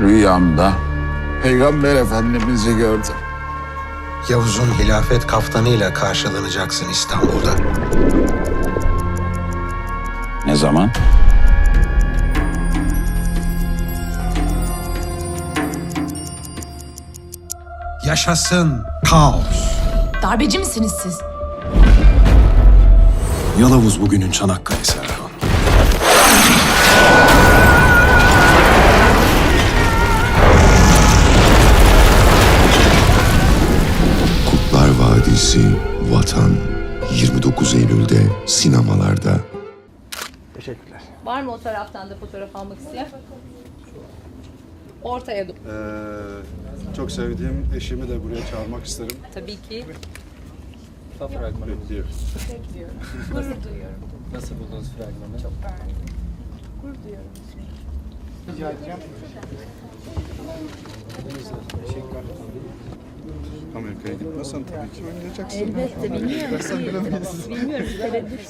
Rüyamda Peygamber Efendimiz'i gördüm. Yavuz'un hilafet kaftanıyla karşılanacaksın İstanbul'da. Ne zaman? Yaşasın kaos. Darbeci misiniz siz? Yalavuz bugünün Çanakkale'si Erhan. Vadisi Vatan 29 Eylül'de sinemalarda. Var mı o taraftan da fotoğraf almak isteyen? Ortaya dur. Ee, çok sevdiğim eşimi de buraya çağırmak isterim. Tabii ki. Bekliyor. Gurur duyuyorum. Nasıl buldunuz fragmanı? Çok Amerika'ya gitmezsen tabii ki oynayacaksın. Elbette bilmiyorum. Bilmiyorum. Tereddüt